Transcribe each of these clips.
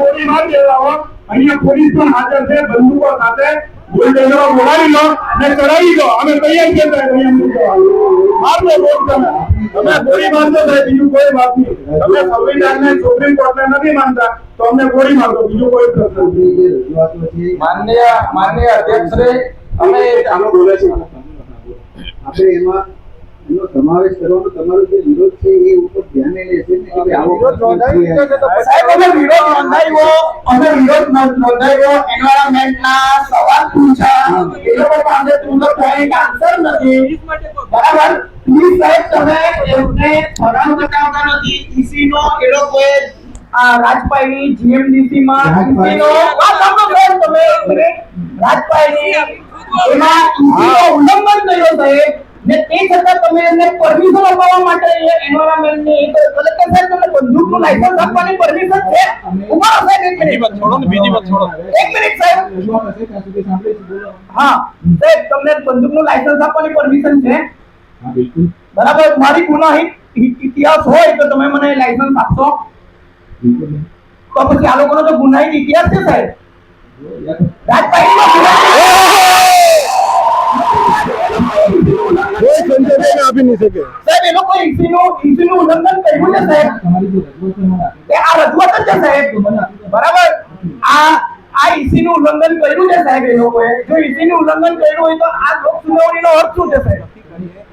ગોળી મારી દેવા અહીંયા પોલીસ પણ હાજર છે બંદૂકો સાથે. બુલડોઝરો બોલાવી લો અને ચડાવી દો. અમે તૈયાર છે સાહેબ અહીંયા મૂકવા. માર દો રોડ તમે. તમે ગોળી મારશો સાહેબ બીજું કોઈ વાત નહીં. તમે સંવિધાનને સુપ્રીમ કોર્ટને નથી માનતા. તો અમને ગોળી મારજો બીજું કોઈ પ્રશ્ન નથી માનનીય માનનીય અધ્યક્ષશ્રી અમે આનો બોલે છે. આપણે એમાં સમાવેશ કરવાનો તમારો જે વિરોધ છે એ ઉપર ધ્યાને લેશે કે આવો વિરોધ તો સાહેબ અમે વિરોધ નોંધાવ્યો અમે વિરોધ નો- એન્વાયરમેન્ટના સવાલ પૂછ્યા. એ લોકો પાસે ટુ પોઈન્ટ આન્સર નથી. બરાબર? પ્લીઝ સાહેબ તમે એમને ફરાર બતાવતા નથી. ઈસી નો એ લોકોએ રાજપાઈની જીએમડીસી માં રાજપાઈ. ઈસી નો વાત તમે રાજપાઈની એમાં ઉલ્લંઘન કર્યો સાહેબ. ને તે છતાં તમે એમને પરમિશન અપાવવા માટે એન્વાયરમેન્ટ એન્વાયરમેન્ટની કલેક્ટર સાહેબ તમને બંદૂકનું લાયસન્સ આપવાની પરમિશન છે? ઊભા રહો સાહેબ એક મિનિટ. છોડો ને બીજી વાત છોડો. એક મિનિટ સાહેબ. હા સાહેબ તમને બંદૂકનું લાયસન્સ આપવાની પરમિશન છે? હા બિલકુલ. બરાબર મારી ગુનાહિત ઇતિહાસ હોય તો તમે મને લાયસન્સ આપશો? તો પછી આ લોકોનો તો ગુનાહિત ઇતિહાસ છે સાહેબ? રાજપાઈનો કોઈ કર્યું છે, સાહેબ. એ જ ઈસીનું ઉલ્લંઘન કર્યું હોય તો આ લોક સુનાવણીનો અર્થ છે, સાહેબ?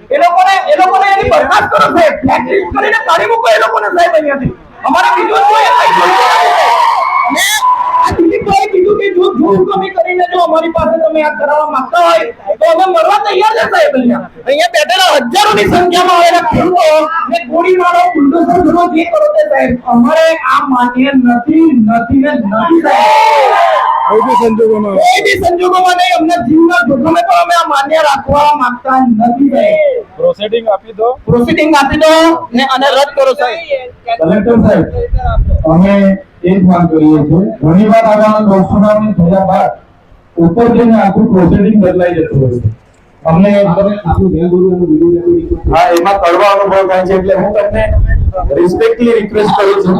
એ લોકોને એ લોકોને એની બરખાસ્ત કરો, સાહેબ. બ્લેકલિસ્ટ કરીને કાઢી મૂકો એ લોકોને, સાહેબ, અહીંયાથી. અમારે બીજું કોઈ દિલીપભાઈએ કીધું કે જો જૂથ કમી કરીને જો અમારી પાસે તમે આ કરાવવા માંગતા હોય તો અમે મરવા તૈયાર છે સાહેબ અહીંયા. અહીંયા બેઠેલા હજારોની સંખ્યામાં આવેલા ખેડૂતો ને ગોળી મારો બુલડોઝર ભરો જે કરો તે સાહેબ અમારે આ માન્ય નથી નથી ને નથી સાહેબ. કોઈ બી સંજોગોમાં. કોઈ બી સંજોગોમાં નહીં અમને જીવના જોખમે પણ અમે આ માન્ય રાખવા માંગતા નથી સાહેબ. પ્રોસીડિંગ આપી દો. પ્રોસીડિંગ આપી દો ને અને રદ કરો સાહેબ. કલેક્ટર સાહેબ અમે એ જ માંગ કરીએ છીએ. ઘણી વાર આવા લોક સુનાવણી થયા બાદ ઉપર જઈને આખું પ્રોસિડિંગ બદલાઈ જતું હોય છે. અમને. હા એમાં કડવા અનુભવ થાય છે એટલે હું તમને રિસ્પેક્ટલી રિક્વેસ્ટ કરું છું.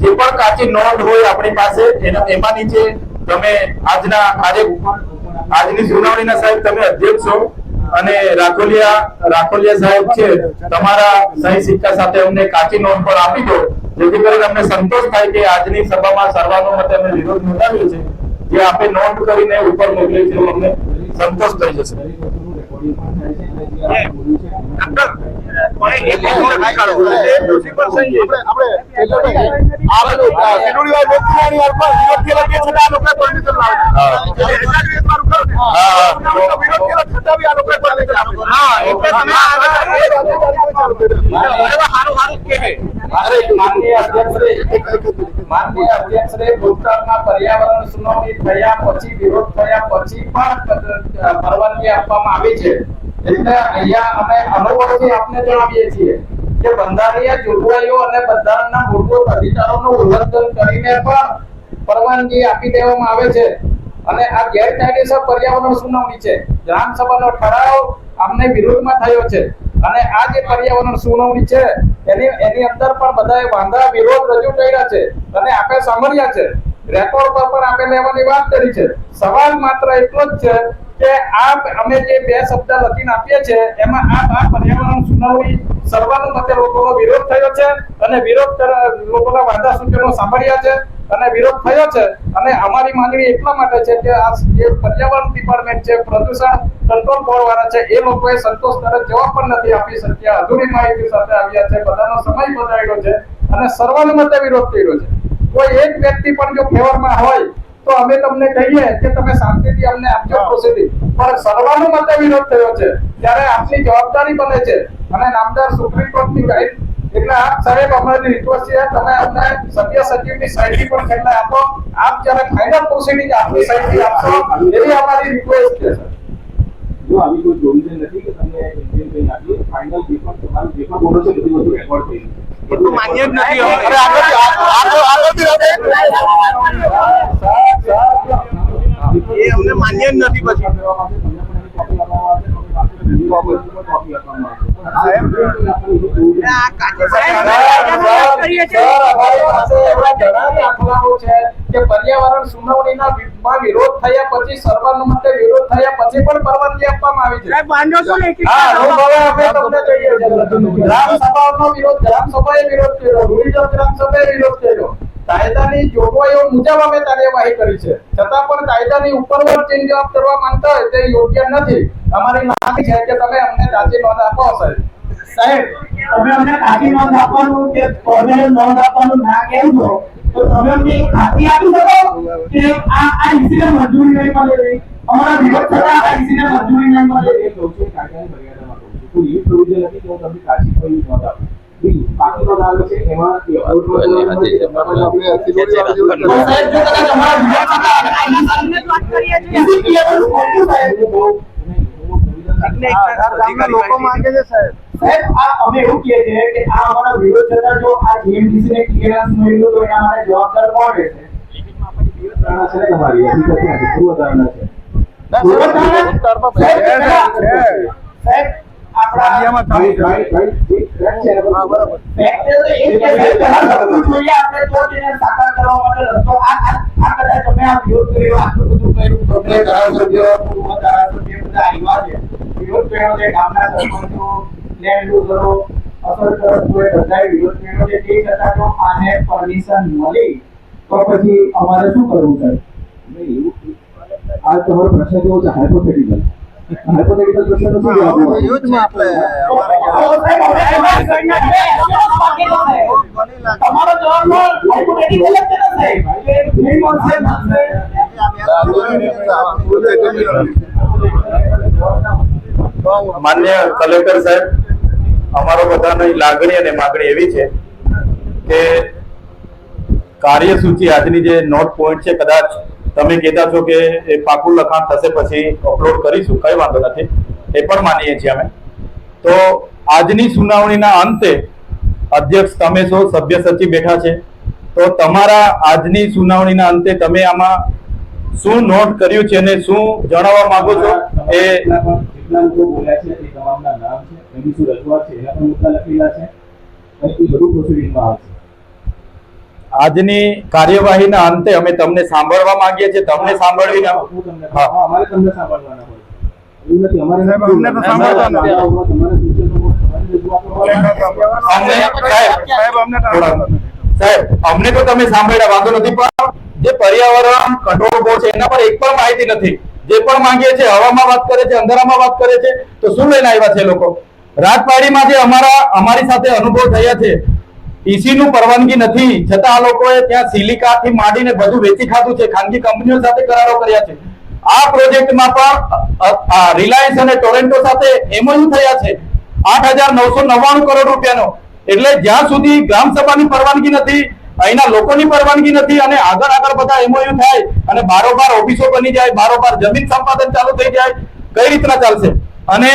જે પણ કાચી નોંધ હોય આપણી પાસે એના એમાં નીચે તમે આજના આજે આજની સુનાવણીના સાહેબ તમે અધ્યક્ષ છો અને રાખોલિયા રાખોલિયા સાહેબ છે તમારા સહી સિક્કા સાથે અમને કાચી નોંધ પણ આપી દો. જેથી કરીને અમને સંતોષ થાય કે આજની સભામાં સર્વાનુમતે અમે વિરોધ નોંધાવ્યો છે, જે આપે નોંધ કરીને ઉપર મોકલી છે અમને સંતોષ થઈ જશે. દરેક માનનીય અધ્યક્ષશ્રી માનનીય અધ્યક્ષશ્રી ગુજરાતમાં પર્યાવરણ સુનાવણી થયા પછી, વિરોધ થયા પછી પણ પરવાનગી આપવામાં આવી છે. એટલે અહીંયા અમે અનુભવથી આપને જણાવીએ છીએ કે બંધારણીય જોગવાઈઓ અને બંધારણના મૂળભૂત અધિકારોનું ઉલ્લંઘન કરીને પણ પરવાનગી આપી દેવામાં આવે છે. અને આ ગેરકાયદેસર પર્યાવરણ સુનાવણી છે. ગ્રામસભાનો ઠરાવ આમને વિરોધમાં થયો છે. અને આ જે પર્યાવરણ સુનાવણી છે એની એની અંદર પણ બધાએ વાંધા વિરોધ રજૂ કર્યા છે અને આપણે સાંભળ્યા છે. રેકોર્ડ પર પણ આપણે લેવાની વાત કરી છે. સવાલ માત્ર એટલો જ છે કે આ અમે જે બે શબ્દ લખીને આપીએ છે એમાં આ આ પર્યાવરણ સુનાવણી સર્વાનુમતે લોકોનો વિરોધ થયો છે અને વિરોધ લોકોના વાંધા સૂચનો સાંભળ્યા છે. અને વિરોધ થયો છે. અને અમારી માંગણી એટલા માટે છે કે આ જે પર્યાવરણ ડિપાર્ટમેન્ટ છે પ્રદૂષણ કંટ્રોલ બોર્ડ વાળા છે એ લોકોએ સંતોષકારક જવાબ પણ નથી આપી શક્યા. અધૂરી માહિતી સાથે આવ્યા છે. બધાનો સમય બદલાયો છે અને સર્વાનુમતે વિરોધ કર્યો છે. કોઈ એક વ્યક્તિ પણ જો ફેવરમાં હોય તો અમે તમને કહીએ કે તમે શાંતિથી અમને આપજો પ્રોસિડિંગ પણ સર્વાનુમતે વિરોધ થયો છે. ત્યારે આપની જવાબદારી બને છે. અને નામદાર સુપ્રીમ કોર્ટની ગાઈડ એટલે આપ સાહેબ અમારી રિક્વેસ્ટ છે તમે અમને સભ્ય સચિવની સહીથી પણ છેલ્લે આપો. આપ જ્યારે ફાઇનલ પ્રોસિડિંગ આપની સહીથી આપશો એવી અમારી રિક્વેસ્ટ છે જો આવી કોઈ પ્રોવિઝન નથી કે તમે ઇન્ડિયન કઈ આપી ફાઇનલ જે પણ તમારું જે પણ બોલો છે બધી વસ્તુ રેકોર્ડ થઈ. એટલું માન્ય જ નથી હવે. અરે આગળ આગળ આગળથી એ અમને માન્ય જ નથી પછી. પર્યાવરણ સુનાવણીના વિરોધ થયા પછી સર્વાનુમતે વિરોધ થયા પછી પણ પરવાનગી આપવામાં આવી છે હા હું હવે અમે તમને કહીએ છીએ. ગ્રામ સભાનો વિરોધ ગ્રામસભાએ વિરોધ કર્યો રૂરલ ગ્રામ સભાએ વિરોધ કર્યો કાયદાની જોગવાઈઓ મુજબ અમે કાર્યવાહી કરી છે છતાં પણ કાયદાની ઉપર ચેન્જ જવાબ કરવા માંગતા હોય તે યોગ્ય નથી અમારી માંગ છે કે તમે અમને તાજી નોંધ આપો સાહેબ સાહેબ તમે અમને ખાતી નોંધ આપવાનું કે કોને નોંધ આપવાનું ના કેમ છો તો તમે અમને ખાતી આપી શકો કે આ આ ઇસીને મંજૂરી નહીં મળે અમારા વિરોધ થતા આ ઇસીને મંજૂરી નહીં મળે તો સાહેબ જો કદાચ અમારા વિરોધ થતા આ ઇસીને વાત કરીએ છીએ ઇસી ક્લિયરન્સ ખોટું સાહેબ લોકો માંગે છે સાહેબ. સાહેબ આ અમે એવું કે આ અમારા વિરોધ જો આ જીએમડીસી ને ક્લિયરન્સ મળ્યું તો એના માટે જવાબદાર કોણ રહેશે? છે? આપણે આ કદાચ તમે આ વિરોધ કર્યો આટલું બધું કર્યું તમે ધારાસભ્ય પૂર્વ ધારાસભ્યો બધા આવ્યા છે. વિરોધ કર્યો છે ગામના સરપંચો લેન્ડ યુઝરો અસરગ્રસ્તોએ બધાએ વિરોધ કર્યો છે તે છતાં જો આને પરમિશન મળી તો પછી અમારે શું કરવું સાહેબ આ તમારો પ્રશ્ન કેવો છે? હાઇપોથેટિકલ હાઇપોથેટિકલ પ્રશ્નનો શું જવાબ. તમારો જવાબ હાઇપોથેટિકલ જ છે ને સાહેબ કે નહીં મળશે મળશે માન્ય કલેક્ટર સાહેબ, અમારો બધાની લાગણી અને માગણી એવી છે કે કાર્યસૂચિ આજની જે નોટ પોઈન્ટ છે, કદાચ તમે કહેતા છો કે એ પાકું લખાણ થશે પછી અપલોડ કરીશું, કઈ વાંધો નથી, એ પણ માનીએ છીએ અમે. તો આજની સુનાવણીના અંતે અધ્યક્ષ તમે છો, સભ્ય સચિવ બેઠા છે, તો તમારા આજની સુનાવણીના અંતે તમે આમાં શું નોટ કર્યું છે અને શું જણાવવા માંગો છો એ જેટલા લોકો બોલ્યા છે એ તમામના નામ છે એમની શું રજૂઆત છે એના પણ મુદ્દા લખેલા છે અને એ બધું પ્રોસિડિંગમાં આવશે. આજની કાર્યવાહીના અંતે અમે તમને સાંભળવા માંગીએ છીએ. તમને સાંભળવી અમારે તમને સાંભળવાના હોય એવું નથી અમારે સાહેબ, અમને તો સાંભળવાના. તમારે સૂચનો તમારી રજૂઆતો અમને સાહેબ સાહેબ અમને થોડા- સાહેબ અમને તો તમે સાંભળ્યા વાંધો નથી પણ જે પર્યાવરણ કંટ્રોલ બોર્ડ છે એના પર એક પણ માહિતી નથી. જે પણ માંગીએ છીએ હવામાં વાત કરે છે, અંધારામાં વાત કરે છે, તો શું લઈને આવ્યા છે લોકો? રાજપાડીમાં જે અમારા, અમારી સાથે અનુભવ થયા છે ઈસી નું પરવાનગી નથી, છતાં આ લોકોએ ત્યાં સિલિકા થી માંડીને બધું વેચી ખાધું છે, ખાનગી કંપનીઓ સાથે કરારો કર્યા છે. આ પ્રોજેક્ટમાં પણ રિલાયન્સ અને ટોરેન્ટો સાથે એમઓયુ થયા છે, આઠ હજાર નવસો નવ્વાણું કરોડ રૂપિયાનો. એટલે જ્યાં સુધી ગ્રામ સભાની પરવાનગી નથી અહીંના લોકોની પરવાનગી નથી અને આગળ આગળ બધા એમઓયુ થાય અને બારોબાર ઓફિસો બની જાય બારોબાર જમીન સંપાદન ચાલુ થઈ જાય, કઈ રીતના ચાલશે? અને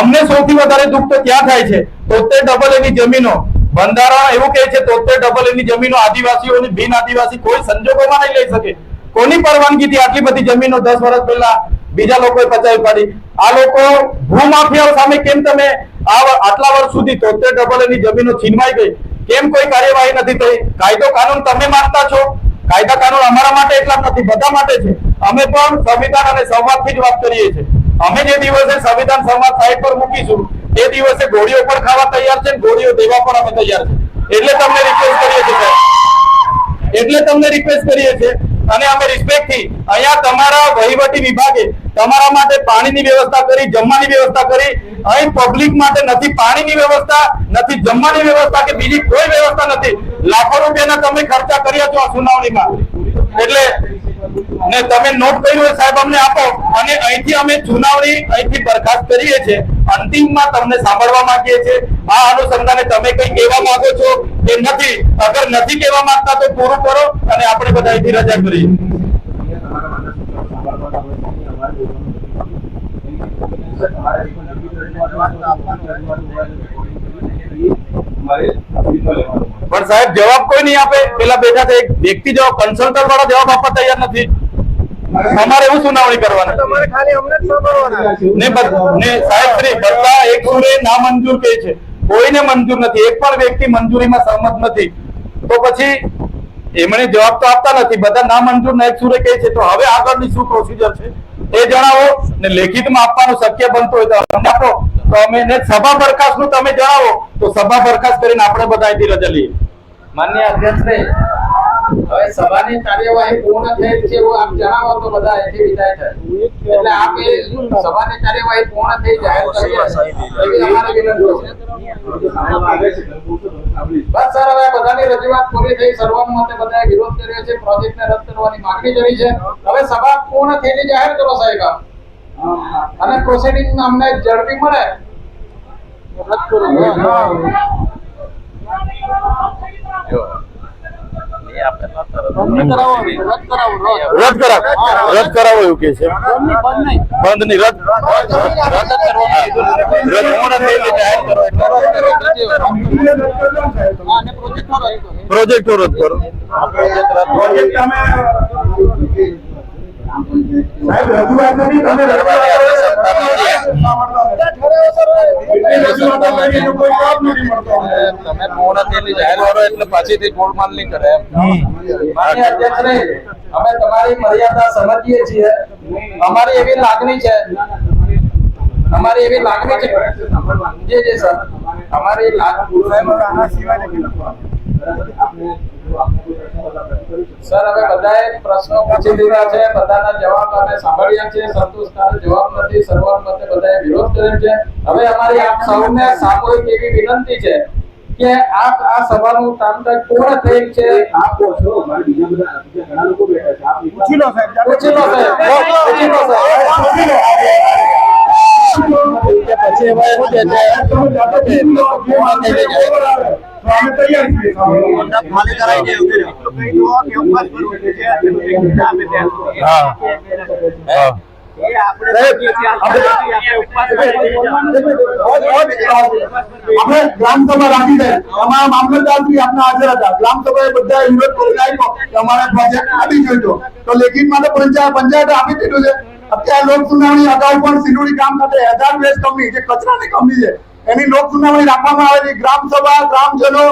અમને સૌથી વધારે દુઃખ તો ત્યાં થાય છે? તોતેર ડબલ એની જમીનો. બંધારણ એવું કહે છે, તોતેર ડબલ એની જમીનો આદિવાસીઓની બિન આદિવાસી કોઈ સંજોગોમાં નહીં લઈ શકે. કોની પરવાનગીથી આટલી બધી જમીનો દસ વર્ષ પહેલા બીજા લોકોએ પચાવી પાડી? આ લોકો ભૂમાફિયાઓ સામે કેમ તમે આટલા વર્ષ સુધી તોતેર ડબલ એની જમીનો છીનવાઈ ગઈ? કેમ કોઈ કાર્યવાહી નથી થઈ? કાયદો કાનૂન તમે માનતા છો? કાયદા કાનૂન અમારા માટે એટલા નથી, બધા માટે છે. અમે પણ સંવિધાન અને સંવાદથી જ વાત કરીએ છીએ. અમે જે દિવસે સંવિધાન સંવાદ સાઈડ પર મૂકીશું, એ દિવસે ગોળીઓ પણ ખાવા તૈયાર છે ગોળીઓ દેવા પણ અમે તૈયાર છે એટલે તમને રિક્વેસ્ટ કરીએ છીએ એટલે તમને રિક્વેસ્ટ કરીએ છીએ. અને અમે રિસ્પેક્ટથી અહીંયા તમારા વહીવટી વિભાગે તમારા માટે પાણીની વ્યવસ્થા કરી, જમવાની વ્યવસ્થા કરી. અહીં પબ્લિક માટે નથી પાણીની વ્યવસ્થા, નથી જમવાની વ્યવસ્થા કે બીજી કોઈ વ્યવસ્થા નથી. લાખો રૂપિયાના તમે ખર્ચા કર્યા છો આ સુનાવણીમાં. એટલે તમે નોટ કર્યું હોય સાહેબ અમને આપો. અને અહીંથી અમે સુનાવણી અહીંથી બરખાસ્ત કરીએ છીએ. અંતિમમાં તમને સાંભળવા માંગીએ છીએ. આ અનુસંધાને તમે કઈ કહેવા માંગો છો કે નથી? અગર નથી કહેવા માંગતા તો પૂરું કરો અને આપણે બધા અહીંથી રજા કરીએ તમારા માટે સૂચનો સાંભળવાના હોય છે, અમારે બોલવાનું નથી. તમારે જે પણ લેખિત રજૂઆતો હોય, રજૂઆતો હોય, અમારે સૂચનો લેવાનું હોય. પણ સાહેબ જવાબ કોઈ નહીં આપે. પેલા બેઠા છે એક વ્યક્તિ જવાબ કન્સલ્ટન્ટ વાળા જવાબ આપવા તૈયાર નથી. અમારે એવું સુનાવણી કરવાની. તમારે ખાલી અમને જ સાંભળવાના. ને સાહેબ શ્રી બધા એક સુરે નામંજૂર કહે છે. કોઈને મંજૂર નથી. એક પણ વ્યક્તિ મંજૂરીમાં સહમત નથી. તો પછી એમણે જવાબ તો આપતા નથી. બધા ના મંજૂર નાયક સુરે કહે છે. તો હવે આગળની શું પ્રોસિજર છે? એ જણાવો ને લેખિતમાં આપવાનું શક્ય બનતું હોય તો આપો. તો અમે ને સભા બરખાસ્તનું તમે જણાવો. તો સભા બરખાસ્ત કરીને આપણે બધા અહીંથી રજા લઈએ. માન્ય અધ્યક્ષ હવે સભાની કાર્યવાહી પૂર્ણ થયેલ છે એવું આપ જણાવો તો બધા અહીંથી વિદાય થાય. એટલે આપ એ સભાની કાર્યવાહી પૂર્ણ થઈ જાય એવી અમારી વિનંતી બસ સર હવે બધાની રજૂઆત પૂરી થઈ સર્વમતે બધાએ વિરોધ કર્યો છે પ્રોજેક્ટને રદ કરવાની માંગણી કરી છે. હવે સભા પૂર્ણ થયેલી જાહેર કરો સાહેબ આપ. અને પ્રોસિડિંગ અમને ઝડપી મળે. રદ કરો. રદ કરાવો રદ. કરાવો. એવું કે છે. બંધ નહીં. રદ. રદ પૂર્ણ થયેલી કરો પ્રોજેક્ટ રદ કરો. પ્રોજેક્ટ સાહેબ રજૂઆત નથી તમે. તમે પૂર્ણ જાહેર કરો એટલે પાછીથી ગોળમાલ નહીં કરે અમે તમારી મર્યાદા સમજીએ છીએ. અમારી એવી લાગણી છે. અમારી એવી લાગણી છે. જે જે સર અમારી લાગણી સર હવે બધાએ પ્રશ્નો પૂછી દીધા છે બધાના જવાબ અમે સાંભળ્યા છે સંતોષકારક જવાબ નથી સર્વાનુમતે બધાએ વિરોધ કર્યો છે. હવે અમારી આપ સૌને સામૂહિક એવી વિનંતી છે કે આપ આ સભાનું કામકાજ પૂર્ણ થઈ છે. આપ કહો છો મારે બીજા બધા બીજા ઘણા લોકો બેઠા છે આપ પૂછી લો સાહેબ પૂછી લો સાહેબ. પૂછી લો સાહેબ. પછી એવું છે કે તમે અમે તૈયાર છીએ. ખાલી કરાવી દે હા. હા. આપણે ગ્રામસભા રાખી છે અમારા મામલતદારશ્રી આપના હાજર હતા. ગ્રામસભાએ બધા વિરોધ કરી આપ્યો કે અમારે પ્રોજેક્ટ આપી જોઈતો તો લેખિતમાં તો પંચાયત પંચાયતે આપી દીધું છે. અત્યારે લોક સુનાવણી અગાઉ પણ સિંધુડી ગામ ખાતે હેઝાર્ડ વેસ્ટ કંપની જે કચરાની કંપની છે. એની લોક સુનાવણી રાખવામાં આવે છે. ગ્રામસભા ગ્રામજનો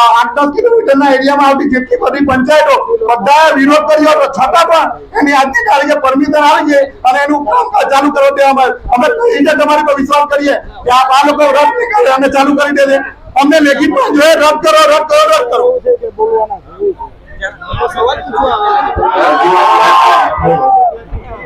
આઠ દસ કિલોમીટરના એરિયામાં આવતી જેટલી બધી પંચાયતો બધાએ વિરોધ કર્યો હતો. છતાં પણ એની આજની તારીખે પરમિશન આવી છે અને એનું કામકાજ ચાલુ કરવા દેવામાં. અમે કઈ રીતે તમારી પર વિશ્વાસ કરીએ કે આ લોકો રદ નહીં કરે, અમે ચાલુ કરી દેશે અમને પણ જોઈએ, રદ કરો રદ કરો રદ કરો.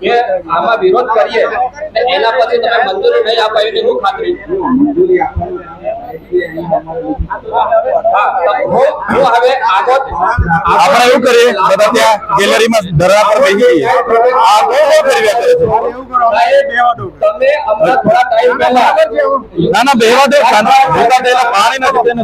કે આમાં વિરોધ કરીએ એના પછી તમે મંજૂરી નહીં અપાય એની હું ખાતરી આપણે એવું કરીએ બધા ત્યાં ગેલેરીમાં ધરણા પર બેસી જઈએ. આ બહુ બહુ કરી ના ના બેહવા દે પાણી નથી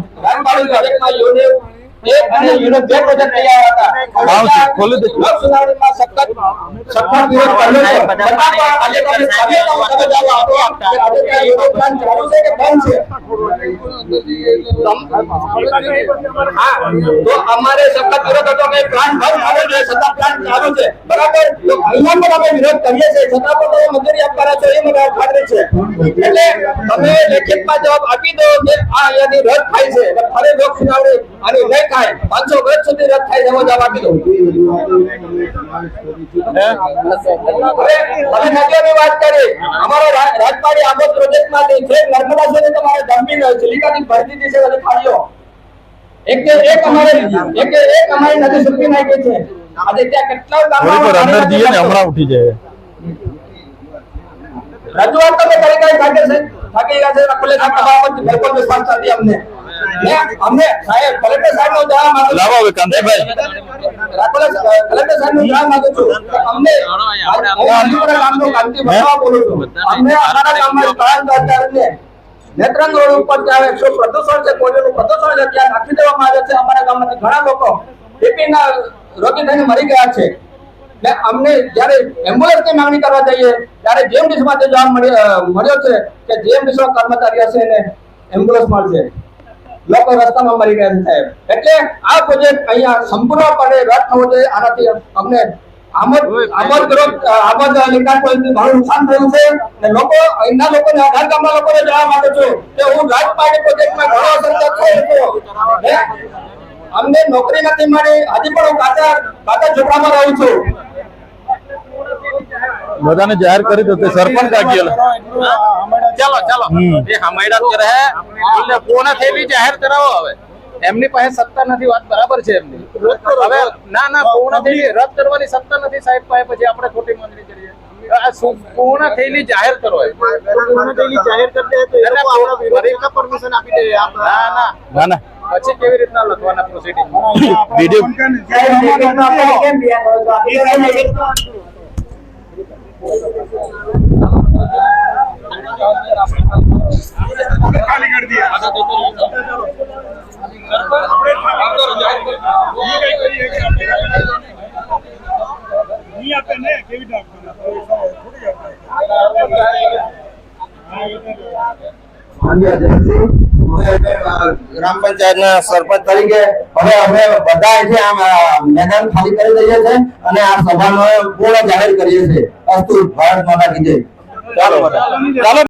એક અને યુનિટ બે પ્રોજેક્ટ તૈયાર હતા. આવશે, ખોલી દે. લોક સખત સખત વિરોધ કર્યો છે. છતાં પણ આજે તમે સભ્યતાઓ આપો. આજે યુનિટ પ્લાન ચાલુ છે કે બંધ છે? હા. તો અમારે સખત વિરોધ હતો કે પ્લાન બંધ થવો જોઈએ છતાં પ્લાન ચાલુ છે. બરાબર? તો અહીંયા પણ અમે વિરોધ કરીએ છીએ. છતાં પણ તમે મંજૂરી આપવાના છો એ મને ખાતરી છે. એટલે તમે લેખિતમાં જવાબ આપી દો કે આ અહીંયાથી રદ થાય છે. ફરી લોક સુનાવણી નહીં થાય પાંચસો વર્ષ સુધી રદ થાય એવો જવાબ આપી હવે નદીઓની વાત કરી. અમારો રાજપાડી રાજપાડી પ્રોજેક્ટમાંથી છે નર્મદા સુધી તમારે જમીન ચિલિકાની ભરતી છે બધી ખાડીઓ. એક એક અમારે એક કે એક અમારી નદી સુકી નાખી છે. આજે ત્યાં કેટલા ગામો અંદર જઈએ ને હમણાં ઉઠી જાય રજૂઆત તમે કરી કઈ થાકે છે થાકી ગયા છે ખુલ્લે તમારા બિલકુલ વિશ્વાસ નથી અમને. અમને સાહેબ કલેક્ટર સાહેબ નો જવાબ માંગુ લાવો હવે કાંતિભાઈ. કલેક્ટર સાહેબ નો જવાબ માંગુ છું. અમને હું ગાંધીપુરા ગામનો કાંતિ ભરવા બોલું છું. અમને અમારા ગામમાં સ્થળાંતરને નેત્રંગ રોડ ઉપર ત્યાં એકસો પ્રદૂષણ છે કોયલું પ્રદૂષણ છે ત્યાં નાખી દેવામાં આવે છે. અમારા ગામમાંથી ઘણા લોકો BP ના રોગી થઈને મરી ગયા છે. ને અમને જ્યારે એમ્બ્યુલન્સની માંગણી કરવા જઈએ ત્યારે જીએમડીસી માટે જવાબ મળી- મળ્યો છે કે જીએમડીસી કર્મચારી હશે એને એમ્બ્યુલન્સ મળશે. લોકો રસ્તામાં મરી ગયા છે સાહેબ. એટલે આ પ્રોજેક્ટ અહીંયા સંપૂર્ણપણે રદ થવો જોઈએ. આનાથી અમને આમદ આમદ આમદ નિકાસ પોઈન્ટથી ઘણું નુકસાન થયું છે. અને લોકો અહીંના લોકોને આધાર ગામના લોકોને જણાવવા માંગુ છું કે હું પ્રોજેક્ટમાં ઘણો થયો અમને નોકરી નથી મળી. હજી પણ હું કાચા કાચા ઝૂંપડામાં રહું છું. બધાને જાહેર કરી દો સરપંચ કાગીલ ચાલો ચાલો એ હમાયડા કરે હે એટલે કોને થઈ જાહેર કરાવો હવે એમની પાસે સત્તા નથી વાત બરાબર છે એમની હવે ના ના પૂર્ણ થયેલી રદ કરવાની સત્તા નથી સાહેબ પાસે પછી આપણે ખોટી માંગણી કરીએ પૂર્ણ થયેલી જાહેર કરો પૂર્ણ થયેલી જાહેર કરી દે પછી કેવી રીતના લખવાના પ્રોસિડિંગ આપી દો ને. ગ્રામ સરપંચ તરીકે હવે અમે બધા અહીંથી આમ મેદાન ખાલી કરી દઈએ છીએ અને આ સભાનો પૂર્ણ જાહેર કરીએ છીએ. અસ્તુ ભારત માતા કી ચાલો ચાલો.